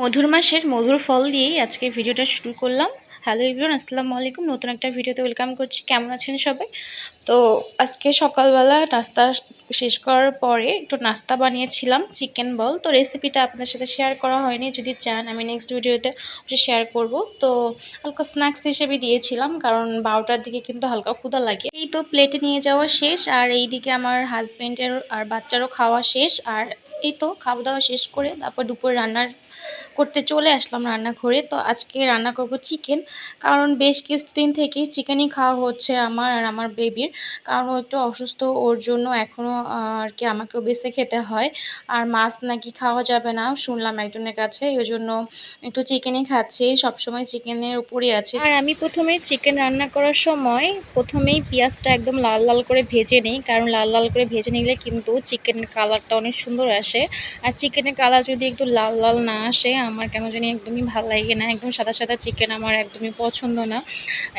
মধুর মাসের মধুর ফল দিয়েই আজকে ভিডিওটা শুরু করলাম। হ্যালো ইভরিওন আসসালামু আলাইকুম। নতুন একটা ভিডিওতে ওয়েলকাম করছি। কেমন আছেন সবাই? তো আজকে সকালবেলা নাস্তা শেষ করার পরে একটু নাস্তা বানিয়েছিলাম চিকেন বল তো রেসিপিটা আপনাদের সাথে শেয়ার করা হয়নি। যদি চান, আমি নেক্সট ভিডিওতে শেয়ার করব। তো হালকা স্ন্যাক্স হিসেবে দিয়েছিলাম, কারণ বারোটার দিকে কিন্তু হালকা ক্ষুদা লাগে। এই তো প্লেটে নিয়ে যাওয়া শেষ, আর এই দিকে আমার হাজব্যান্ডের আর বাচ্চারও খাওয়া শেষ। আর এই তো খাওয়া দাওয়া শেষ করে তারপর দুপুর রান্নার করতে চলে আসলাম রান্নাঘরে। তো আজকে রান্না করব চিকেন কারণ বেশ কিছুদিন থেকেই চিকেনই খাওয়া হচ্ছে আমার আর আমার বেবির কারণ ও একটু অসুস্থ, ওর জন্য এখনও আর কি আমাকেও বেছে খেতে হয়। আর মাছ নাকি খাওয়া যাবে না, শুনলাম একজনের কাছে, ওই জন্য একটু চিকেনই খাচ্ছি, সবসময় চিকেনের উপরই আছে। আর আমি প্রথমে চিকেন রান্না করার সময় প্রথমেই পেঁয়াজটা একদম লাল লাল করে ভেজে নিই, কারণ লাল লাল করে ভেজে নিলে কিন্তু চিকেনের কালারটা অনেক সুন্দর আসে। আর চিকেনের কালার যদি একটু লাল লাল না আসে আমার কেন জানি একদমই ভালো লাগে না, একদম সাদা সাদা চিকেন আমার একদমই পছন্দ না।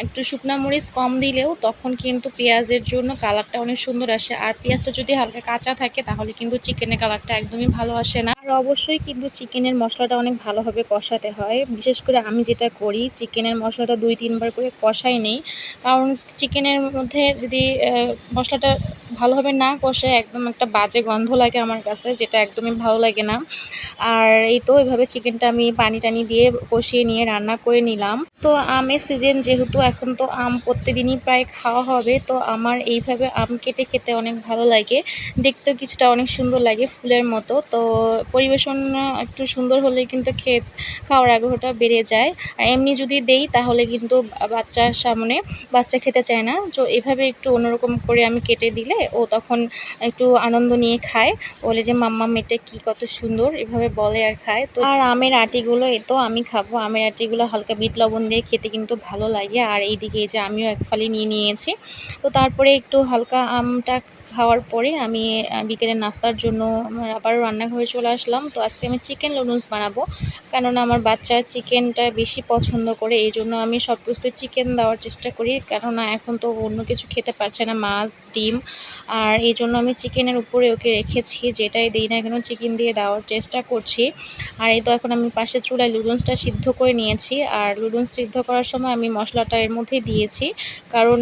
একটু শুকনা মরিচ কম দিলেও তখন কিন্তু পেঁয়াজের জন্য কালারটা অনেক সুন্দর আসে। আর পেঁয়াজটা যদি হালকা কাঁচা থাকে তাহলে কিন্তু চিকেনের কালারটা একদমই ভালো আসে না। আর অবশ্যই কিন্তু চিকেনের মশলাটা অনেক ভালোভাবে কষাতে হয়। বিশেষ করে আমি যেটা করি, চিকেনের মশলাটা দুই, তিনবার করে কষাই নেই। কারণ চিকেনের মধ্যে যদি মশলাটা ভালোভাবে না কষে একদম একটা বাজে গন্ধ লাগে আমার কাছে, যেটা একদমই ভালো লাগে না। আর এই তো এভাবে চিকেনটা আমি পানি টানি দিয়ে কষিয়ে নিয়ে রান্না করে নিলাম। তো আমের সিজন যেহেতু এখন তো আম প্রত্যেকদিনই প্রায় খাওয়া হবে, তো আমার এইভাবে আম কেটে খেতে অনেক ভালো লাগে। দেখতেও কিছুটা অনেক সুন্দর লাগে ফুলের মতো। তো পরিবেশন একটু সুন্দর হলে কিন্তু খেত খাওয়ার আগ্রহটা বেড়ে যায়। আর এমনি যদি দেই তাহলে কিন্তু বাচ্চার সামনে বাচ্চা খেতে চায় না। তো এভাবে একটু অন্যরকম করে আমি কেটে দিলে ও তখন একটু আনন্দ নিয়ে খায়। বলে যে, মাম্মা মেটে কি কত সুন্দর। এভাবে বলে আর খায়। তো আর আমের আটিগুলো, এ তো আমি খাব। আমের আটিগুলো হালকা বিট লবণ দিয়ে খেতে কিন্তু ভালো লাগে। আর এইদিকে এই যে আমিও এক ফালি নিয়ে নিয়েছি। তো তারপরে একটু হালকা আমটা খাওয়ার পরে আমি বিকেলের নাস্তার জন্য আমার আবারও রান্নাঘরে চলে আসলাম। তো আজকে আমি চিকেন নুডলস বানাবো। কেননা আমার বাচ্চা চিকেনটা বেশি পছন্দ করে, এই জন্য আমি সব কিছু চিকেন দেওয়ার চেষ্টা করি। কেননা এখন তো অন্য কিছু খেতে পারছে না, মাছ, ডিম। আর এই জন্য আমি চিকেনের উপরে ওকে রেখেছি, যেটাই দিই না কেন চিকেন দিয়ে দেওয়ার চেষ্টা করছি। আর এই তো এখন আমি পাশে চুলায় লুডুন্সটা সিদ্ধ করে নিয়েছি। আর লুডুন্স সিদ্ধ করার সময় আমি মশলাটা এর মধ্যে দিয়েছি। কারণ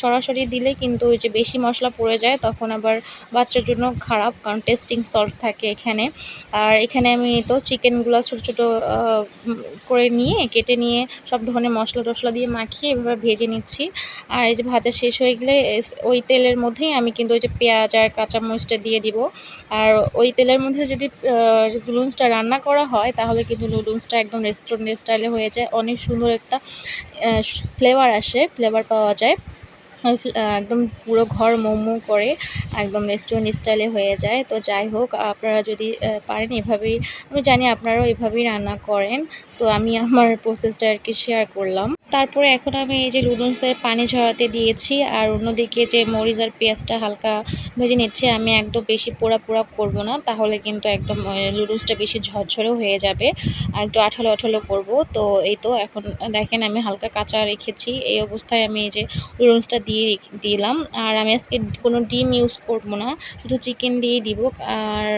সরাসরি দিলে কিন্তু ওই যে বেশি মশলা পড়ে যায় তখন আবার বাচ্চার জন্য খারাপ, কারণ টেস্টিং সল্ট থাকে এখানে। আর এখানে আমি তো চিকেনগুলো ছোটো ছোটো করে নিয়ে, কেটে নিয়ে সব ধরনের মশলা টশলা দিয়ে মাখিয়ে এভাবে ভেজে নিচ্ছি। আর এই যে ভাজা শেষ হয়ে গেলে ওই তেলের মধ্যেই আমি কিন্তু ওই যে পেঁয়াজ আর কাঁচামরিচটা দিয়ে দিব। আর ওই তেলের মধ্যে যদি নুডলসটা রান্না করা হয়, তাহলে কিন্তু নুডলসটা একদম রেস্টুরেন্ট স্টাইলে হয়ে যায়। অনেক সুন্দর একটা ফ্লেভার আসে ফ্লেভার পাওয়া যায়। একদম পুরো ঘর মোমো করে একদম রেস্টুরেন্ট স্টাইলে হয়ে যায়। তো যাই হোক, আপনারা যদি পারেন এভাবেই, আমি জানি আপনারাও এভাবেই রান্না করেন। তো আমি আমার প্রসেসটা আর কি শেয়ার করলাম। তারপরে এখন আমি এই যে নুডলসের পানি ঝরাতে দিয়েছি আর অন্যদিকে যে মরিচ আর পেঁয়াজটা হালকা ভেজে নিচ্ছে, আমি একদম বেশি পোড়া পোড়া করব না, তাহলে কিন্তু একদম নুডলসটা বেশি ঝরঝরে হয়ে যাবে। আর একটু আঠালো আঠালো করব, তো এই তো এখন দেখেন আমি হালকা কাঁচা রেখেছি, এই অবস্থায় আমি এই যে নুডলসটা দিয়ে দিলাম। আর আমি আজকে কোনো ডিম ইউজ করব না, শুধু চিকেন দিয়ে দিব। আর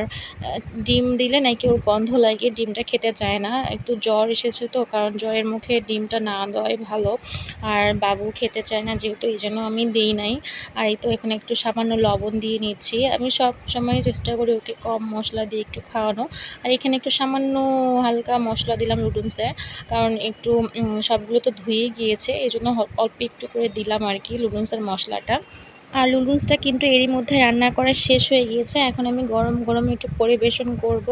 ডিম দিলে নাকি ওর গন্ধ লাগে, ডিমটা খেতে চায় না, একটু জ্বর এসেছে তো, কারণ জ্বরের মুখে ডিমটা না দেওয়াই ভালো। আর বাবু খেতে চায় না যেহেতু এই জন্য আমি দিই নাই। আর এই তো এখানে একটু সামান্য লবণ দিয়ে নিচ্ছি। আমি সব সময় চেষ্টা করি ওকে কম মশলা দিয়ে একটু খাওয়ানো। আর এখানে একটু সামান্য হালকা মশলা দিলাম লুডুন্সের কারণ একটু সবগুলো তো ধুয়ে গিয়েছে। এই জন্য অল্প একটু করে দিলাম আর কি লুডুন্সের মশলাটা। আর লুডুন্সটা কিন্তু এরই মধ্যে রান্না করা শেষ হয়ে গিয়েছে। এখন আমি গরম গরম একটু পরিবেশন করব।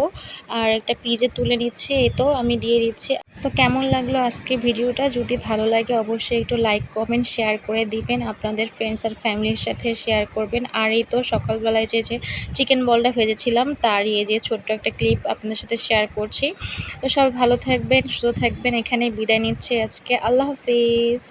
আর একটা পিজে তুলে নিচ্ছি। এই তো আমি দিয়ে দিচ্ছি। তো কেমন লাগল আজকে ভিডিওটা? যদি ভালো লাগে, অবশ্যই একটু লাইক কমেন্ট শেয়ার করে দিবেন। আপনাদের ফ্রেন্ডস আর ফ্যামিলির সাথে শেয়ার করবেন। আর এই তো সকালবেলায় যে যে চিকেন বলটা ভেজেছিলাম, তারই এই যে ছোট্ট একটা ক্লিপ আপনাদের সাথে শেয়ার করছি। তো সবাই ভালো থাকবেন, সুস্থ থাকবেন। এখানে বিদায় নিচ্ছে আজকে। আল্লাহ হাফিজ।